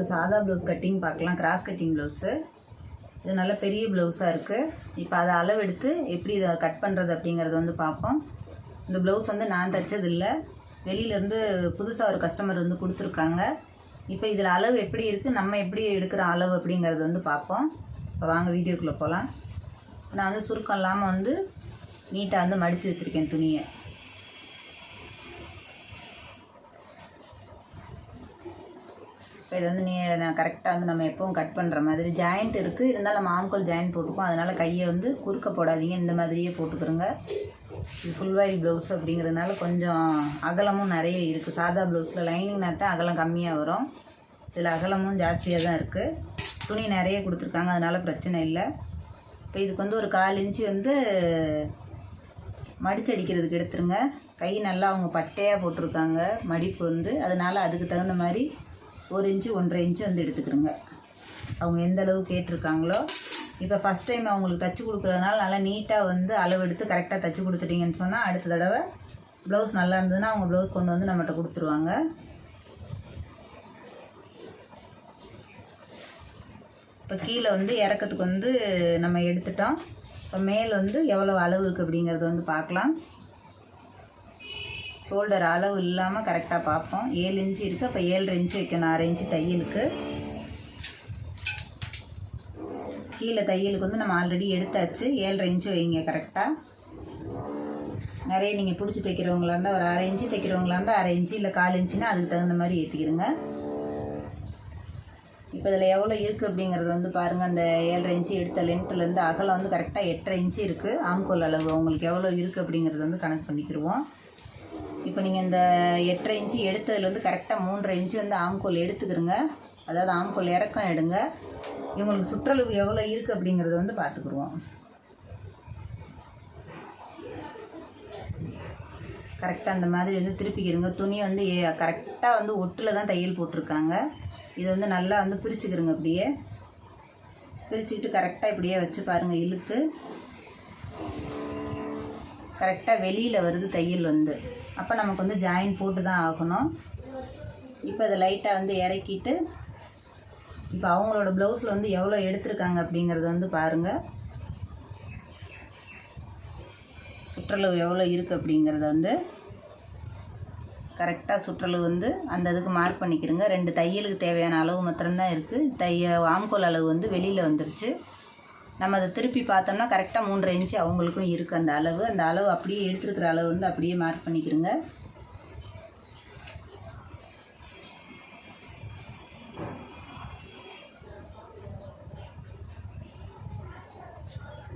ஒரு சாதா blouse cutting பார்க்கலாம். கிராஸ் கட்டிங் ப்ளவுஸு இது நல்ல பெரிய ப்ளவுஸாக இருக்குது இப்போ அதை அளவெடுத்து எப்படி இதை கட் பண்ணுறது அப்படிங்கிறத வந்து பார்ப்போம். இந்த ப்ளவுஸ் வந்து நான் தைச்சதில்லை வெளியிலேருந்து புதுசாக ஒரு கஸ்டமர் வந்து கொடுத்துருக்காங்க. இப்போ இதில் அளவு எப்படி இருக்குது நம்ம எப்படி எடுக்கிற அளவு அப்படிங்கிறது வந்து பார்ப்போம். இப்போ வாங்க வீடியோக்குள்ளே போகலாம் நான் வந்து சுருக்கம் இல்லாமல் வந்து நீட்டாக வந்து மடித்து வச்சுருக்கேன் துணியை. இப்போ இது வந்து நீ நான் கரெக்டாக வந்து நம்ம எப்பவும் கட் பண்ணுற மாதிரி ஜாயிண்ட் இருக்குது இருந்தாலும் நம்ம ஆம்கோல் ஜாயிண்ட் போட்டுக்கோம் அதனால் கையை வந்து குறுக்க போடாதீங்க. இந்த மாதிரியே போட்டுக்கிறோங்க. இது ஃபுல் வாயில் ப்ளவுஸ் அப்படிங்கிறதுனால கொஞ்சம் அகலமும் நிறைய இருக்குது சாதா ப்ளவுஸில் லைனிங் தான் அகலம் கம்மியாக வரும். இதில் அகலமும் ஜாஸ்தியாக தான் இருக்குது துணி நிறைய கொடுத்துருக்காங்க. அதனால் பிரச்சனை இல்லை. இப்போ இதுக்கு வந்து ஒரு கால் இன்ச்சு வந்து மடிச்சு அடிக்கிறதுக்கு எடுத்துருங்க. கை நல்லா அவங்க பட்டையாக போட்டிருக்காங்க. மடிப்பு வந்து. அதனால் அதுக்கு தகுந்த மாதிரி ஒரு இன்ச்சு ஒன்றரை இன்ச்சு வந்து எடுத்துக்கிறோங்க. அவங்க எந்த அளவு கேட்டிருக்காங்களோ இப்போ ஃபஸ்ட் டைம் அவங்களுக்கு தச்சு கொடுக்குறதுனால நல்லா நீட்டாக வந்து அளவு எடுத்து கரெக்டாக தச்சு கொடுத்துட்டீங்கன்னு சொன்னால் அடுத்த தடவை ப்ளவுஸ் நல்லா இருந்ததுன்னா அவங்க ப்ளவுஸ் கொண்டு வந்து நம்மகிட்ட கொடுத்துருவாங்க. இப்போ கீழே வந்து இறக்கத்துக்கு வந்து நம்ம எடுத்துட்டோம். இப்போ மேல் வந்து எவ்வளோ அளவு இருக்குது அப்படிங்கிறத வந்து பார்க்கலாம். ஷோல்டர் அளவு இல்லாமல் கரெக்டாக பார்ப்போம். ஏழு இன்ச்சு இருக்குது அப்போ ஏழு இன்ச்சு வைக்கணும். அரை இன்ச்சு தையலுக்கு. கீழே தையலுக்கு வந்து நம்ம ஆல்ரெடி எடுத்தாச்சு. ஏழரை இன்ச்சு வைங்க கரெக்டாக நிறைய நீங்கள் பிடிச்சி தைக்கிறவங்களா இருந்தால் ஒரு அரை இன்ச்சு தைக்கிறவங்களா இருந்தால் அரை இன்ச்சு இல்லை கால் இன்ச்சுன்னா அதுக்கு தகுந்த மாதிரி ஏற்றிக்கிறங்க இப்போ இதில் எவ்வளோ இருக்குது அப்படிங்கிறது வந்து பாருங்கள் அந்த ஏழரை இன்ச்சு எடுத்த லென்த்துலேருந்து அகலம் வந்து கரெக்டாக எட்டரை இன்ச்சு இருக்குது ஆம்கோல் அளவு உங்களுக்கு எவ்வளோ இருக்குது அப்படிங்கிறது வந்து கணக்கு பண்ணிக்கிடுவோம் இப்போ நீங்கள் இந்த எட்டரை இன்ச்சு எடுத்ததுலேருந்து கரெக்டாக மூன்றரை இன்ச்சு வந்து ஆம்கோல் எடுத்துக்கிறோங்க அதாவது ஆம்கோல் இறக்கம் எடுங்க. இவங்களுக்கு சுற்றளவு எவ்வளோ இருக்குது அப்படிங்கிறத வந்து பார்த்துக்குருவோம். கரெக்டாக அந்த மாதிரி வந்து திருப்பிக்கிறங்க துணி வந்து கரெக்டாக வந்து ஒட்டில் தான் தையல் போட்டிருக்காங்க. இதை வந்து நல்லா வந்து பிரிச்சுக்கிறங்க அப்படியே. பிரிச்சுக்கிட்டு கரெக்டாக இப்படியே வச்சு பாருங்கள் இழுத்து. கரெக்டாக வெளியில் வருது தையல் வந்து. அப்போ நமக்கு வந்து ஜாயின் போட்டு தான் ஆகணும். இப்போ அதை லைட்டாக வந்து இறக்கிட்டு இப்போ அவங்களோட ப்ளவுஸில் வந்து எவ்வளோ எடுத்திருக்காங்க அப்படிங்கிறத வந்து பாருங்கள் சுற்றளவு எவ்வளோ இருக்குது அப்படிங்கிறத வந்து கரெக்டாக சுற்றளவு வந்து அந்த இதுக்கு மார்க் பண்ணிக்கிறங்க ரெண்டு தையலுக்கு தேவையான அளவு மாத்திரம்தான் இருக்குது தைய ஆம்கோல் அளவு வந்து வெளியில் வந்துருச்சு. நம்ம அதை திருப்பி பார்த்தோம்னா கரெக்டாக மூன்றரை இன்ச்சு அவங்களுக்கும் இருக்குது அந்த அளவு. அந்த அளவு அப்படியே எடுத்துருக்கிற அளவு வந்து அப்படியே மார்க் பண்ணிக்கிறோங்க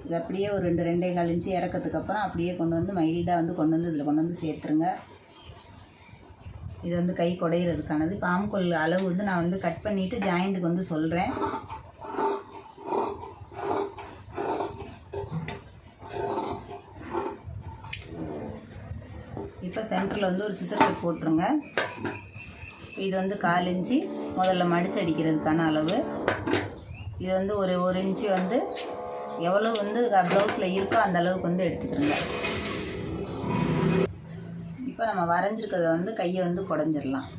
இது அப்படியே ஒரு ரெண்டு ரெண்டே கால் இன்ச்சு இறக்கத்துக்கு அப்புறம் அப்படியே கொண்டு வந்து மைல்டாக வந்து கொண்டு வந்து இதில் கொண்டு வந்து சேர்த்துருங்க. இது வந்து கை குடையிறதுக்கானது. இப்போ அளவு வந்து நான் வந்து கட் பண்ணிவிட்டு ஜாயிண்ட்டுக்கு வந்து சொல்கிறேன் இப்போ சென்டரில் வந்து ஒரு சிசர் கட் போட்டுருங்க. இது வந்து கால் இன்ச்சு. முதல்ல மடிச்சு அடிக்கிறதுக்கான அளவு. இது வந்து ஒரு ஒரு இன்ச்சு வந்து எவ்வளோ வந்து ப்ளவுஸில் இருக்கோ அந்த அளவுக்கு வந்து எடுத்துக்கிறோங்க. இப்போ நம்ம வரைஞ்சிருக்கிறத வந்து கையை வந்து குடஞ்சிடலாம்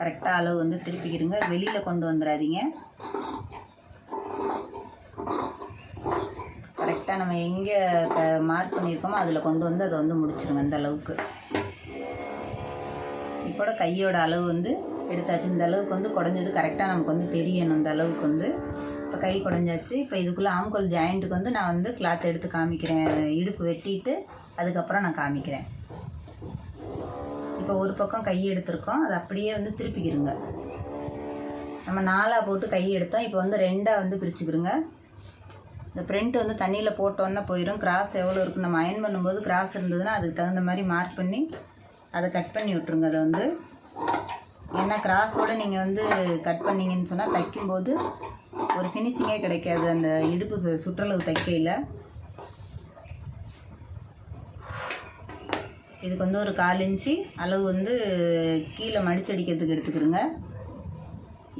கரெக்டாக அளவு வந்து திருப்பிக்கிடுங்க. வெளியில் கொண்டு வந்துடாதீங்க. கரெக்டாக நம்ம எங்கே க மார்க் பண்ணியிருக்கோமோ அதில் கொண்டு வந்து அதை வந்து முடிச்சிருங்க இந்த அளவுக்கு. இப்போட கையோட அளவு வந்து எடுத்தாச்சு. இந்த அளவுக்கு வந்து குடஞ்சது கரெக்டாக நமக்கு வந்து தெரியணும். இந்த அளவுக்கு வந்து இப்போ கை குடஞ்சாச்சு. இப்போ இதுக்குள்ளே ஆம்கோல் ஜாயிண்ட்டுக்கு வந்து நான் வந்து கிளாத் எடுத்து காமிக்கிறேன். இடுப்பு வெட்டிட்டு அதுக்கப்புறம் நான் காமிக்கிறேன். இப்போ ஒரு பக்கம் கை எடுத்திருக்கோம். அதை அப்படியே வந்து திருப்பிக்கிருங்க. நம்ம நாலாக போட்டு கை எடுத்தோம். இப்போ வந்து ரெண்டாக வந்து பிரிச்சுக்கிறோங்க இந்த பிரிண்ட் வந்து தண்ணியில் போட்டோன்னே போயிடும் கிராஸ் எவ்வளோ இருக்குது நம்ம அயன் பண்ணும்போது கிராஸ் இருந்ததுன்னா அதுக்கு தகுந்த மாதிரி மார்க் பண்ணி அதை கட் பண்ணி விட்ருங்க அதை வந்து. ஏன்னா கிராஸோடு நீங்கள் வந்து கட் பண்ணீங்கன்னு சொன்னால் தைக்கும்போது ஒரு ஃபினிஷிங்கே கிடைக்காது. அந்த இடுப்பு சு- சுற்றளவு தைக்கையில். இதுக்கு வந்து ஒரு கால் இன்ச்சு அளவு வந்து கீழே மடிச்சடிக்கிறதுக்கு எடுத்துக்கிறோங்க.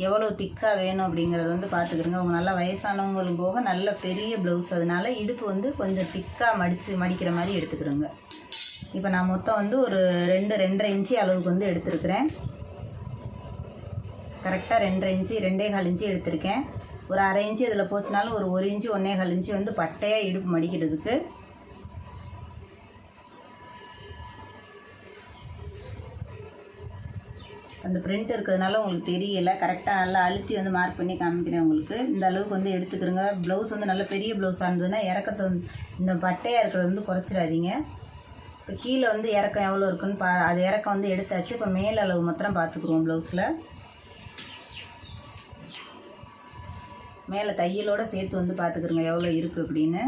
எவ்வளோ திக்காக வேணும் அப்படிங்கிறத வந்து பார்த்துக்கிறோங்க அவங்க நல்லா வயசானவங்களும் போக நல்ல பெரிய ப்ளவுஸ் அதனால இடுப்பு வந்து கொஞ்சம் திக்காக மடித்து மடிக்கிற மாதிரி எடுத்துக்கிறோங்க. இப்போ நான் மொத்தம் வந்து ஒரு ரெண்டு ரெண்டரை இன்ச்சு அளவுக்கு வந்து எடுத்துருக்கிறேன். கரெக்டாக ரெண்டரை இன்ச்சு ரெண்டே கால் இன்ச்சு எடுத்திருக்கேன். ஒரு அரை இன்ச்சு இதில் போச்சுனாலும் ஒரு ஒரு இன்ச்சு ஒன்றே கால் இன்ச்சு வந்து பட்டையாக இடுப்பு மடிக்கிறதுக்கு அந்த பிரிண்ட் இருக்கிறதுனால உங்களுக்கு தெரியலை. கரெக்டாக நல்லா அழுத்தி வந்து மார்க் பண்ணி காமிக்கிறேன் உங்களுக்கு. இந்த அளவுக்கு வந்து எடுத்துக்கிறோங்க. ப்ளவுஸ் வந்து நல்ல பெரிய ப்ளவுஸாக இருந்ததுன்னா இறக்கத்தை வந்து இந்த பட்டையாக இருக்கிறது வந்து குறைச்சிடாதீங்க. இப்போ கீழே வந்து இறக்கம் எவ்வளோ இருக்குன்னு பா அது இறக்கம் வந்து எடுத்தாச்சு. இப்போ மேல் அளவு மாத்திரம் பார்த்துக்குருவோம் ப்ளவுஸில் மேலே தையலோடு சேர்த்து வந்து பார்த்துக்குறோங்க எவ்வளோ இருக்குது அப்படின்னு.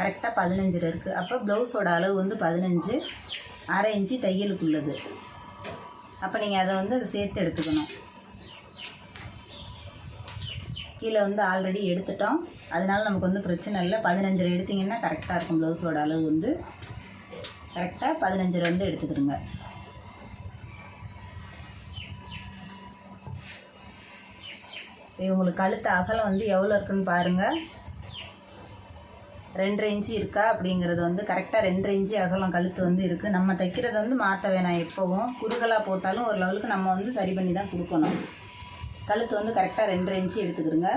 கரெக்டாக பதினஞ்சில் இருக்குது அப்போ ப்ளவுஸோட அளவு வந்து பதினஞ்சு அரை இன்ச்சு தையலுக்குள்ளது. அப்போ நீங்கள் அதை வந்து அதை சேர்த்து எடுத்துக்கணும். கீழே வந்து ஆல்ரெடி எடுத்துட்டோம். அதனால் நமக்கு வந்து பிரச்சனை இல்லை. பதினஞ்சரை எடுத்தீங்கன்னா கரெக்டாக இருக்கும் ப்ளவுஸோட அளவு வந்து. கரெக்டாக பதினஞ்சரை வந்து எடுத்துக்கிடுங்க. இவங்களுக்கு கழுத்து அகலம் வந்து எவ்வளோ இருக்குன்னு பாருங்கள் ரெண்டரை இன்ச்சு இருக்கா அப்படிங்கிறது வந்து கரெக்டாக ரெண்டரை இன்ச்சு அகலம் கழுத்து வந்து இருக்குது நம்ம தைக்கிறது வந்து மாற்ற வேணாம் எப்போவும். குறுகலாக போட்டாலும் ஒரு லெவலுக்கு நம்ம வந்து சரி பண்ணி தான் கொடுக்கணும். கழுத்து வந்து கரெக்டாக ரெண்டரை இன்ச்சு எடுத்துக்கிறோங்க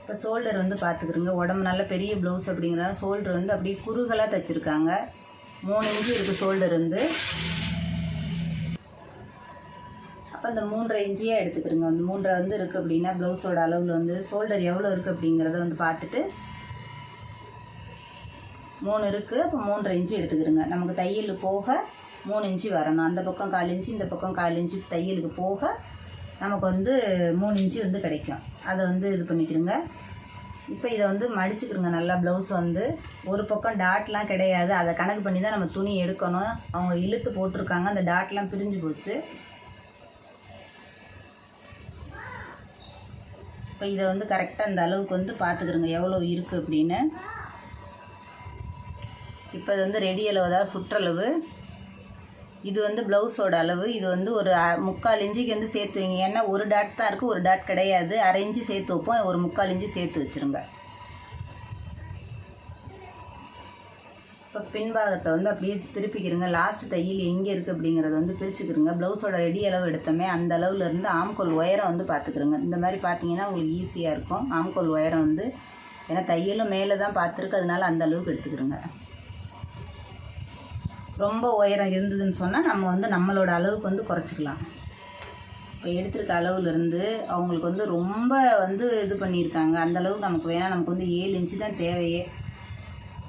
இப்போ ஷோல்டர் வந்து பார்த்துக்கிறோங்க உடம்பு நல்ல பெரிய ப்ளவுஸ் அப்படிங்கிற ஷோல்டர் வந்து அப்படியே குறுகலாக தைச்சிருக்காங்க. மூணு இன்ச்சு இருக்குது ஷோல்டர் வந்து. அப்போ இந்த மூன்றரை இன்ச்சியாக எடுத்துக்கிறோங்க அந்த மூன்றரை வந்து இருக்குது அப்படின்னா ப்ளவுஸோட அளவில் வந்து ஷோல்டர் எவ்வளோ இருக்குது அப்படிங்கிறத வந்து பார்த்துட்டு மூணு இருக்குது அப்போ மூன்றரை இன்ச்சு எடுத்துக்கிறோங்க நமக்கு தையல் போக மூணு இன்ச்சு வரணும். அந்த பக்கம் கால் இன்ச்சு இந்த பக்கம் கால் இன்ச்சு தையலுக்கு போக நமக்கு வந்து மூணு இன்ச்சு வந்து கிடைக்கும். அதை வந்து இது பண்ணிக்கிறோங்க இப்போ இதை வந்து மடிச்சுக்கிறோங்க நல்லா ப்ளவுஸ் வந்து ஒரு பக்கம் டாட்லாம் கிடையாது. அதை கணக்கு பண்ணி தான் நம்ம துணி எடுக்கணும். அவங்க இழுத்து போட்டிருக்காங்க. அந்த டாட்லாம் பிரிஞ்சு போச்சு. இப்போ இதை வந்து கரெக்டாக அந்த அளவுக்கு வந்து பார்த்துக்கிறோங்க எவ்வளோ இருக்குது அப்படின்னு. இப்போ இது வந்து ரெடி அளவு அதாவது சுற்றளவு இது வந்து ப்ளவுஸோட அளவு. இது வந்து ஒரு முக்கால் இஞ்சிக்கு வந்து சேர்த்து வைங்க. ஏன்னா ஒரு டாட் தான் இருக்குது ஒரு டாட் கிடையாது. அரை இஞ்சி சேர்த்து வைப்போம் ஒரு முக்கால் இஞ்சி சேர்த்து வச்சுருங்க. இப்போ பின்பாகத்தை வந்து அப்படியே திருப்பிக்கிறங்க. லாஸ்ட் தையல் எங்கே இருக்குது அப்படிங்கிறத வந்து பிரிச்சுக்கிறங்க. ப்ளவுஸோட ரெடி அளவு எடுத்தோமே அந்த அளவுலேருந்து ஆம்கோல் உயரம் வந்து பார்த்துக்கிறோங்க இந்த மாதிரி பார்த்தீங்கன்னா உங்களுக்கு ஈஸியாக இருக்கும். ஆம்கோல் உயரம் வந்து ஏன்னா தையலும் மேலே தான் பார்த்துருக்கு அதனால அந்த அளவுக்கு எடுத்துக்கிறோங்க. ரொம்ப உயரம் இருந்ததுன்னு சொன்னால் நம்ம வந்து நம்மளோட அளவுக்கு வந்து குறைச்சிக்கலாம். இப்போ எடுத்திருக்க அளவுலேருந்து அவங்களுக்கு வந்து ரொம்ப வந்து இது பண்ணியிருக்காங்க. அந்தளவுக்கு நமக்கு வேணாம் நமக்கு வந்து ஏழு இன்ச்சு தான் தேவையே.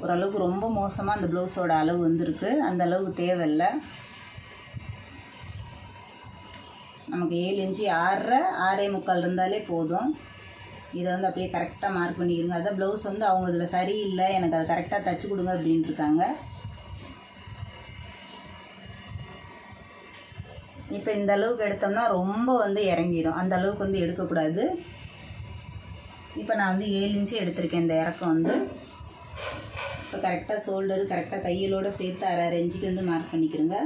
ஓரளவுக்கு ரொம்ப மோசமாக அந்த ப்ளவுஸோட அளவு வந்துருக்கு. அந்த அளவுக்கு தேவையில்லை. நமக்கு ஏழு இன்ச்சு ஆறரை ஆறே முக்கால் இருந்தாலே போதும். இதை வந்து அப்படியே கரெக்டாக மார்க் பண்ணிக்கிறங்க அதான் ப்ளவுஸ் வந்து அவங்க இதில் சரியில்லை. எனக்கு அதை கரெக்டாக தச்சு கொடுங்க அப்படின்ட்டு இப்போ இந்த அளவுக்கு எடுத்தோம்னா ரொம்ப வந்து இறங்கிடும் அந்த அளவுக்கு வந்து எடுக்கக்கூடாது. இப்போ நான் வந்து ஏழு இன்ச்சு எடுத்திருக்கேன் இந்த இறக்கம் வந்து. இப்போ கரெக்டாக ஷோல்டரு கரெக்டாக தையலோடு சேர்த்து அரை அரை இன்ச்சுக்கு வந்து மார்க் பண்ணிக்கிறோங்க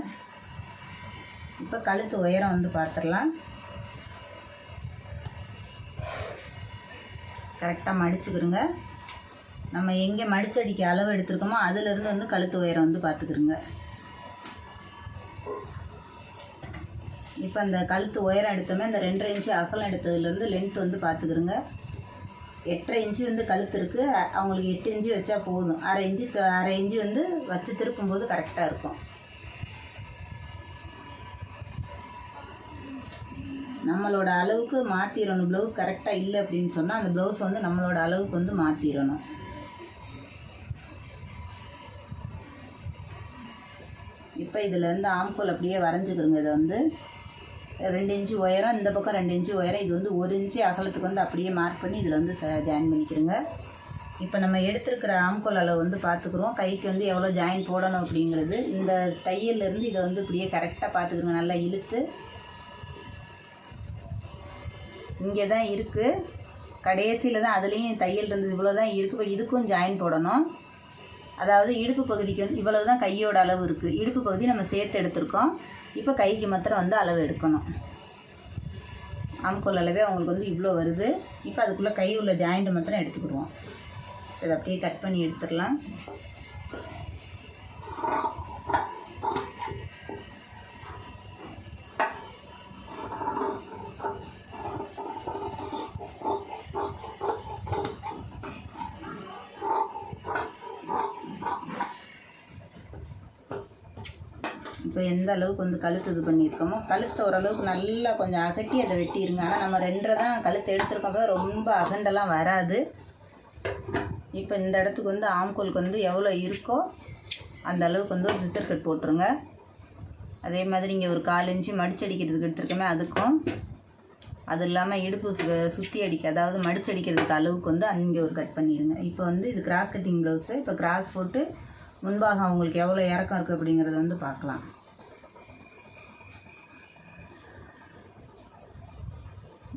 இப்போ கழுத்து உயரம் வந்து பார்த்துடலாம் கரெக்டாக மடிச்சுக்கிறோங்க நம்ம எங்கே மடிச்சடிக்க அளவு எடுத்திருக்கோமோ அதுலேருந்து வந்து கழுத்து உயரம் வந்து பார்த்துக்கிறோங்க இப்போ அந்த கழுத்து உயரம் எடுத்தோமே அந்த ரெண்டரை இன்ச்சு அகலம் எடுத்ததுலேருந்து லென்த் வந்து பார்த்துக்கிறோங்க எட்டரை இன்ச்சு வந்து கழுத்து இருக்குது அவங்களுக்கு எட்டு இன்ச்சு வச்சா போதும். அரை இன்ச்சு அரை இன்ச்சு வந்து வச்சு திருப்பும்போது கரெக்டாக இருக்கும். நம்மளோட அளவுக்கு மாற்றிடணும் ப்ளவுஸ் கரெக்டாக இல்லை அப்படின்னு சொன்னால் அந்த ப்ளவுஸ் வந்து நம்மளோட அளவுக்கு வந்து மாற்றிடணும் இப்போ இதுலேருந்து ஆம்கோல் அப்படியே வரைஞ்சிக்கிறோங்க இதை வந்து. ரெண்டு இன்ச்சு உயரம் இந்த பக்கம் ரெண்டு இன்ச்சு உயரம். இது வந்து ஒரு இன்ச்சு அகலத்துக்கு வந்து அப்படியே மார்க் பண்ணி இதில் வந்து ஜாயின் பண்ணிக்கிறோங்க. இப்போ நம்ம எடுத்திருக்கிற ஆம்கோல் அளவு வந்து பார்த்துக்குறோம் கைக்கு வந்து எவ்வளோ ஜாயின் போடணும் அப்படிங்கிறது. இந்த தையல்லேருந்து இதை வந்து இப்படியே கரெக்டாக பார்த்துக்குறோங்க நல்லா இழுத்து. இங்கே தான் இருக்குது கடைசியில் தான் அதுலேயும் தையல் இருந்தது. இவ்வளோ தான் இருக்குது இப்போ இதுக்கும் ஜாயின் போடணும். அதாவது இடுப்பு பகுதிக்கு வந்து இவ்வளவு தான் கையோட அளவு இருக்குது இடுப்பு பகுதி நம்ம சேர்த்து எடுத்திருக்கோம். இப்போ கைக்கு மாத்திரம் வந்து அளவு எடுக்கணும். ஆம்கோல் அளவே அவங்களுக்கு வந்து இவ்வளோ வருது. இப்போ அதுக்குள்ளே கை உள்ள ஜாயிண்ட்டு மாத்திரம் எடுத்துக்கிடுவோம். இதை அப்படியே கட் பண்ணி எடுத்துடலாம். இப்போ எந்த அளவுக்கு வந்து கழுத்து இது பண்ணியிருக்கோமோ கழுத்தை ஓரளவுக்கு நல்லா கொஞ்சம் அகட்டி அதை வெட்டிடுங்க ஆனால் நம்ம ரெண்டரை தான் கழுத்தை எடுத்திருக்கோம் போது ரொம்ப அகண்டெல்லாம் வராது. இப்போ இந்த இடத்துக்கு வந்து ஆம்கோலுக்கு வந்து எவ்வளோ இருக்கோ அந்த அளவுக்கு வந்து ஒரு சிசர் கட் போட்டுருங்க. அதே மாதிரி இங்கே ஒரு கால் இன்ச்சு மடிச்சடிக்கிறதுக்கு எடுத்துருக்கோமே அதுக்கும். அது இல்லாமல் இடுப்பு சு- சுற்றி அடிக்க அதாவது மடிச்சடிக்கிறதுக்கு அளவுக்கு வந்து அங்கே ஒரு கட் பண்ணிடுங்க இப்போ வந்து இது கிராஸ் கட்டிங் ப்ளவுஸு இப்போ கிராஸ் போட்டு முன்பாக அவங்களுக்கு எவ்வளோ இறக்கம் இருக்குது அப்படிங்கிறத வந்து பார்க்கலாம்.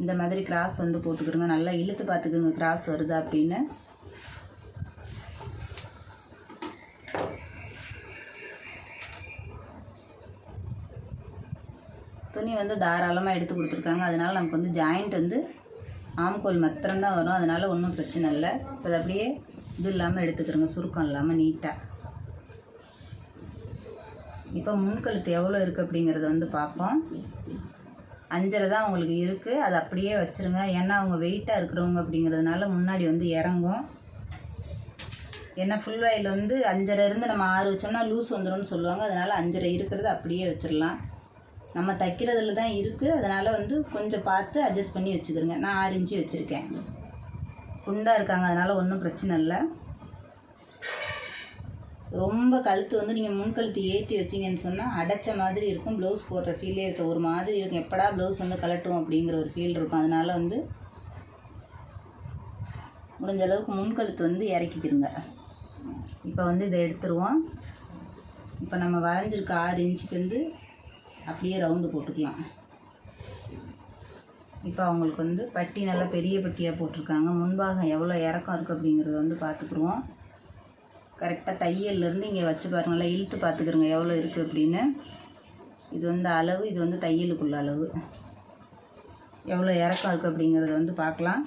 இந்த மாதிரி கிராஸ் வந்து போட்டுக்கிறோங்க நல்லா இழுத்து பார்த்துக்குங்க. கிராஸ் வருதா அப்படின்னு. துணி வந்து தாராளமாக எடுத்து கொடுத்துருக்காங்க. அதனால் நமக்கு வந்து ஜாயிண்ட் வந்து ஆம்கோல் மாத்திரம்தான் வரும். அதனால் ஒன்றும் பிரச்சனை இல்லை. இப்போ அதை அப்படியே இது இல்லாமல் எடுத்துக்கிறோங்க சுருக்கம் இல்லாமல் நீட்டாக இப்போ முன்கழுத்து எவ்வளோ இருக்குது அப்படிங்கிறத வந்து பார்ப்போம். அஞ்சரை தான் உங்களுக்கு இருக்குது அதை அப்படியே வச்சுருங்க. ஏன்னா அவங்க வெயிட்டாக இருக்கிறவங்க அப்படிங்கிறதுனால முன்னாடி வந்து இறங்கும். ஏன்னா ஃபுல் வாயில் வந்து அஞ்சரை இருந்து நம்ம ஆறு வச்சோம்னா லூஸ் வந்துடும்னு சொல்லுவாங்க. அதனால் அஞ்சரை இருக்கிறது அப்படியே வச்சிடலாம். நம்ம தைக்கிறதுல தான் இருக்குது அதனால் வந்து கொஞ்சம் பார்த்து அட்ஜஸ்ட் பண்ணி வச்சுக்கிறோங்க நான் ஆறு இன்ச்சு வச்சுருக்கேன். குண்டாக இருக்காங்க. அதனால் ஒன்றும் பிரச்சனை இல்லை. ரொம்ப கழுத்து வந்து நீங்கள் முன்கழுத்து ஏற்றி வச்சிங்கன்னு சொன்னால் அடைச்ச மாதிரி இருக்கும். ப்ளவுஸ் போடுற ஃபீலே இருக்க. ஒரு மாதிரி இருக்கும். எப்படா ப்ளவுஸ் வந்து கலட்டும் அப்படிங்கிற ஒரு ஃபீல் இருக்கும். அதனால் வந்து முடிஞ்ச அளவுக்கு முன்கழுத்து வந்து இறக்கிக்கிருங்க. இப்போ வந்து இதை எடுத்துருவோம். இப்போ நம்ம வரைஞ்சிருக்க ஆறு இன்ச்சுக்கு வந்து அப்படியே ரவுண்டு போட்டுக்கலாம். இப்போ அவங்களுக்கு வந்து பட்டி நல்லா பெரிய பட்டியாக போட்டிருக்காங்க. முன்பாகம் எவ்வளோ இறக்கம் இருக்குது அப்படிங்கிறத வந்து பார்த்துக்குருவோம். கரெக்டாக தையல்லேருந்து இங்கே வச்சு பாருங்களேன் இழுத்து பார்த்துக்கிறோங்க. எவ்வளோ இருக்குது அப்படின்னு. இது வந்து அளவு இது வந்து தையலுக்குள்ள அளவு. எவ்வளோ இறக்கம் இருக்குது அப்படிங்கிறத வந்து பார்க்கலாம்.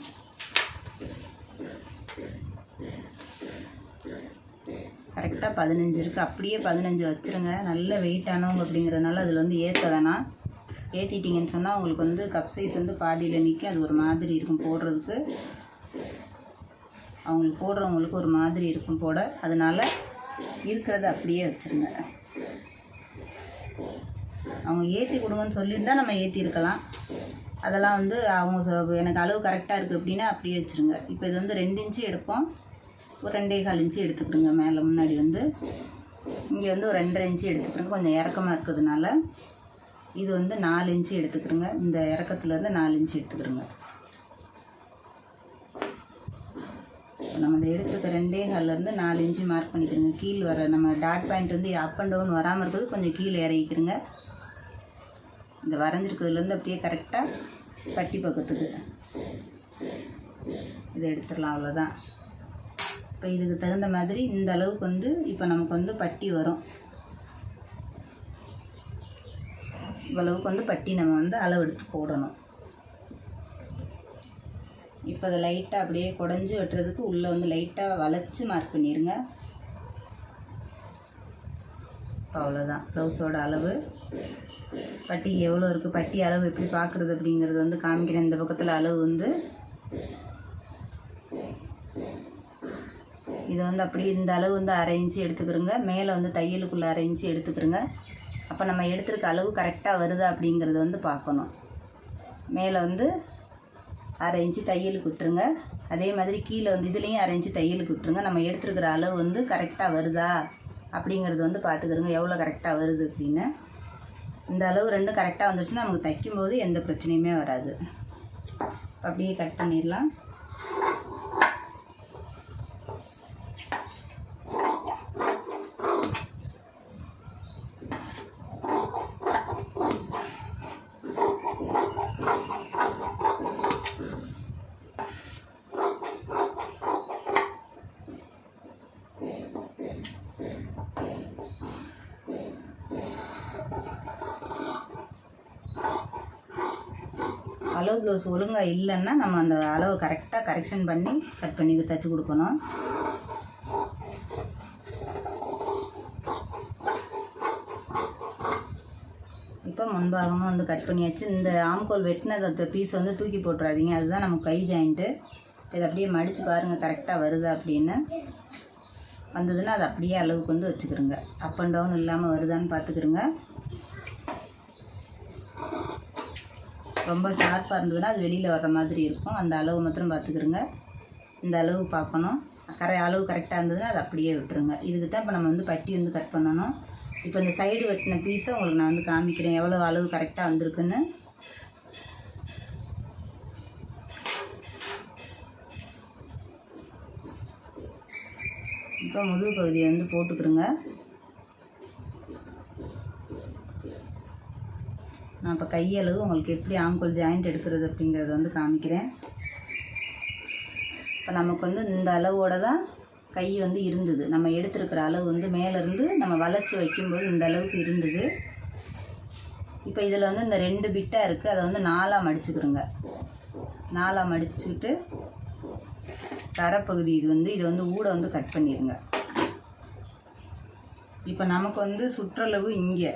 கரெக்டாக பதினஞ்சு இருக்குது அப்படியே பதினஞ்சு வச்சுருங்க. நல்ல வெயிட்டானவங்க அப்படிங்கிறதுனால அதில் வந்து ஏற்ற வேணாம். ஏற்றிட்டிங்கன்னு சொன்னால் உங்களுக்கு வந்து கப் சைஸ் வந்து பாதியில் நிற்கும் அது ஒரு மாதிரி இருக்கும் போடுறதுக்கு. அவங்களுக்கு போடுறவங்களுக்கு ஒரு மாதிரி இருக்கும் போட. அதனால் இருக்கிறத அப்படியே வச்சுருங்க. அவங்க ஏற்றி கொடுங்கன்னு சொல்லியிருந்தா நம்ம ஏற்றிருக்கலாம் அதெல்லாம் வந்து அவங்க சொ- எனக்கு அளவு கரெக்டாக இருக்குது அப்படின்னா அப்படியே வச்சுருங்க. இப்போ இது வந்து ரெண்டு இன்ச்சு எடுப்போம். ஒரு ரெண்டே கால் இன்ச்சு எடுத்துக்கிறோங்க மேலே முன்னாடி வந்து. இங்கே வந்து ஒரு ரெண்டரை இன்ச்சு எடுத்துக்கிறோங்க கொஞ்சம் இறக்கமாக இருக்கிறதுனால. இது வந்து நாலு இன்ச்சு எடுத்துக்கிறோங்க இந்த இறக்கத்துலேருந்து நாலு இன்ச்சு எடுத்துக்கிறோங்க இப்போ நம்ம இந்த எடுத்துருக்க ரெண்டே கால்லேருந்து நாலு இன்ச்சு மார்க் பண்ணிக்கிறோங்க. கீழ் வர நம்ம டாட் பாயிண்ட் வந்து அப் அண்ட் டவுன் வராமல் இருக்கிறது கொஞ்சம் கீழே இறக்கிக்கிறோங்க. இந்த வரைஞ்சிருக்கிறதுலேருந்து அப்படியே கரெக்டாக பட்டி பக்கத்துக்கு இதை எடுத்துடலாம் அவ்வளோதான் இப்போ இதுக்கு தகுந்த மாதிரி இந்த அளவுக்கு வந்து இப்போ நமக்கு வந்து பட்டி வரும். இவ்வளவுக்கு வந்து பட்டி நம்ம வந்து அளவு எடுத்து போடணும். இப்போ அதை லைட்டாக அப்படியே குடஞ்சி வெட்டுறதுக்கு உள்ளே வந்து லைட்டாக வளைச்சி மார்க் பண்ணிடுங்க இப்போ அவ்வளோதான் ப்ளவுஸோட அளவு. பட்டி எவ்வளோ இருக்குது பட்டி அளவு எப்படி பார்க்குறது அப்படிங்கிறது வந்து காமிக்கிறேன். இந்த பக்கத்தில் அளவு வந்து இதை வந்து அப்படியே இந்த அளவு வந்து அரைஞ்சி எடுத்துக்கிறோங்க. மேலே வந்து தையலுக்குள்ளே அரைஞ்சி எடுத்துக்கிறோங்க. அப்போ நம்ம எடுத்துருக்க அளவு கரெக்டாக வருதா அப்படிங்கிறத வந்து பார்க்கணும். மேலே வந்து அரை இன்ச்சு தையலுக்கு விட்டுருங்க அதே மாதிரி கீழே வந்து இதுலேயும் அரை இன்ச்சு தையலுக்கு விட்டுருங்க நம்ம எடுத்துருக்கிற அளவு வந்து கரெக்டாக வருதா? அப்படிங்கிறது வந்து பார்த்துக்கிறோங்க எவ்வளோ கரெக்டாக வருது அப்படின்னு. இந்த அளவு ரெண்டும் கரெக்டாக வந்துருச்சுன்னா நமக்கு தைக்கும்போது எந்த பிரச்சனையுமே வராது. அப்படியே கட் பண்ணிடலாம். அளவு ப்ளவுஸ் ஒழுங்காக இல்லைன்னா நம்ம அந்த அளவை கரெக்டாக கரெக்ஷன் பண்ணி கட் பண்ணி தைச்சி கொடுக்கணும். இப்போ முன்பாகமாக வந்து கட் பண்ணியாச்சு. இந்த ஆம்கோல் வெட்டினதை பீஸ் வந்து தூக்கி போட்டுறாதீங்க. அதுதான் நம்ம கை ஜாயிண்ட்டு இதை அப்படியே மடித்து பாருங்கள் கரெக்டாக வருதா அப்படின்னு. வந்ததுன்னா அது அப்படியே அளவுக்கு வந்து வச்சுக்கிறோங்க அப் அண்ட் டவுன் இல்லாமல் வருதான்னு பார்த்துக்கிறோங்க ரொம்ப ஷார்ப்பாக இருந்ததுன்னா அது வெளியில் வர்ற மாதிரி இருக்கும். அந்த அளவு மாத்திரம் பார்த்துக்குருங்க இந்த அளவு பார்க்கணும் கரை அளவு கரெக்டாக இருந்ததுன்னா அது அப்படியே விட்டுருங்க. இதுக்கு தான் இப்போ நம்ம வந்து பட்டி வந்து கட் பண்ணணும். இப்போ இந்த சைடு வெட்டின பீஸை உங்களுக்கு நான் வந்து காமிக்கிறேன். எவ்வளோ அளவு கரெக்டாக வந்திருக்குன்னு. இப்போ முதுகு பகுதியை வந்து போட்டுக்கிறோங்க நான் இப்போ கையளவு உங்களுக்கு எப்படி ஆம்கோல் ஜாயிண்ட் எடுக்கிறது அப்படிங்கிறத வந்து காமிக்கிறேன். இப்போ நமக்கு வந்து இந்த அளவோட தான் கை வந்து இருந்தது. நம்ம எடுத்துருக்கிற அளவு வந்து மேலேருந்து நம்ம வளைச்சி வைக்கும்போது இந்த அளவுக்கு இருந்தது. இப்போ இதில் வந்து இந்த ரெண்டு பிட்டாக இருக்குது அதை வந்து நாலாக மடிச்சுக்கிறோங்க நாலாக மடிச்சுக்கிட்டு தரப்பகுதி இது வந்து இது வந்து ஊட வந்து கட் பண்ணிடுங்க இப்போ நமக்கு வந்து சுற்றளவு இங்கே.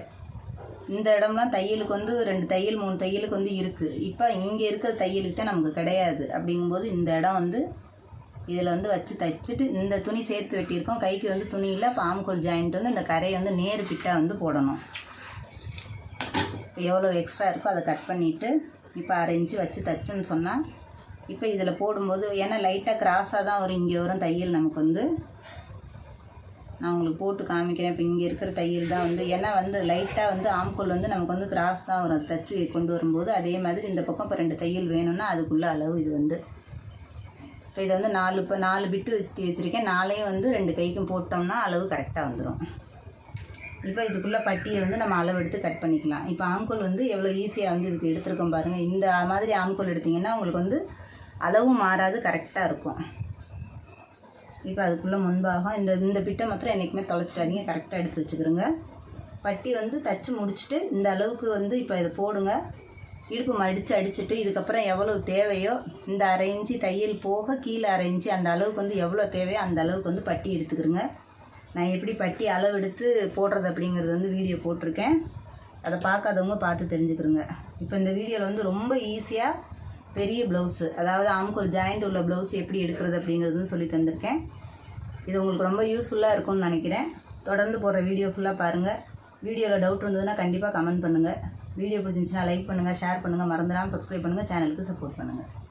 இந்த இடம்லாம் தையலுக்கு வந்து ரெண்டு தையல் மூணு தையலுக்கு வந்து இருக்குது இப்போ இங்கே இருக்கிற தையலுக்கு தான் நமக்கு கிடையாது. அப்படிங்கும்போது இந்த இடம் வந்து இதில் வந்து வச்சு தைச்சிட்டு இந்த துணி சேர்த்து வெட்டியிருக்கோம். கைக்கு வந்து துணி இல்லை பாம்புக்கோல் ஜாயிண்ட் வந்து இந்த கரையை வந்து நேர் பிட்டாக வந்து போடணும். இப்போ எவ்வளோ எக்ஸ்ட்ரா இருக்கோ அதை கட் பண்ணிவிட்டு இப்போ அரைஞ்சி வச்சு தைச்சோன்னு சொன்னால் இப்போ இதில் போடும்போது ஏன்னா லைட்டாக கிராஸாக தான் வரும். இங்கே வரும் தையல் நமக்கு வந்து. நான் உங்களுக்கு போட்டு காமிக்கிறேன். இப்போ இங்கே இருக்கிற தையல் தான் வந்து ஏன்னா வந்து லைட்டாக வந்து ஆம்கோல் வந்து நமக்கு வந்து கிராஸ் தான் வரும் தச்சு கொண்டு வரும்போது அதே மாதிரி இந்த பக்கம் இப்போ ரெண்டு தையல் வேணும்னா அதுக்குள்ள அளவு இது வந்து. இப்போ இதை வந்து நாலு இப்போ நாலு பிட்டு வச்சு வச்சுருக்கேன். நாளையும் வந்து ரெண்டு கைக்கும் போட்டோம்னா அளவு கரெக்டாக வந்துடும் இப்போ இதுக்குள்ளே பட்டியை வந்து நம்ம அளவு எடுத்து கட் பண்ணிக்கலாம். இப்போ ஆம்கோல் வந்து எவ்வளோ ஈஸியாக வந்து இதுக்கு எடுத்துருக்கோம் பாருங்கள் இந்த மாதிரி ஆம்கோல் எடுத்திங்கன்னா உங்களுக்கு வந்து அளவும் மாறாது கரெக்டாக இருக்கும். இப்போ அதுக்குள்ளே முன்பாகம் இந்த இந்த பிட்டை மாத்திரம் என்றைக்குமே தொலைச்சிடாதீங்க. கரெக்டாக எடுத்து வச்சுக்கிறோங்க பட்டி வந்து தச்சு முடிச்சுட்டு இந்த அளவுக்கு வந்து இப்போ இதை போடுங்க. இடுப்பு மடித்து அடிச்சுட்டு இதுக்கப்புறம் எவ்வளோ தேவையோ இந்த அரை இன்ச்சு தையல் போக கீழே அரை இன்ச்சு அந்த அளவுக்கு வந்து எவ்வளோ தேவையோ அந்த அளவுக்கு வந்து பட்டி எடுத்துக்கிறோங்க நான் எப்படி பட்டி அளவு எடுத்து போடுறது அப்படிங்கிறது வந்து வீடியோ போட்டிருக்கேன். அதை பார்க்காதவங்க பார்த்து தெரிஞ்சுக்கிறோங்க இப்போ இந்த வீடியோவில் வந்து ரொம்ப ஈஸியாக பெரிய ப்ளவுஸு அதாவது ஆம்கோல் ஜாயிண்ட் உள்ள ப்ளவுஸ் எப்படி எடுக்கிறது அப்படிங்கிறதுன்னு சொல்லி தந்திருக்கேன். இது உங்களுக்கு ரொம்ப யூஸ்ஃபுல்லாக இருக்கும்னு நினைக்கிறேன். தொடர்ந்து போடுற வீடியோ ஃபுல்லாக பாருங்கள் வீடியோவில் டவுட் இருந்ததுன்னா கண்டிப்பாக கமெண்ட் பண்ணுங்கள் வீடியோ பிடிச்சிருந்துச்சுன்னா லைக் பண்ணுங்கள் ஷேர் பண்ணுங்கள் மறந்துடாமல் சப்ஸ்கிரைப் பண்ணுங்கள் சேனலுக்கு சப்போர்ட் பண்ணுங்கள்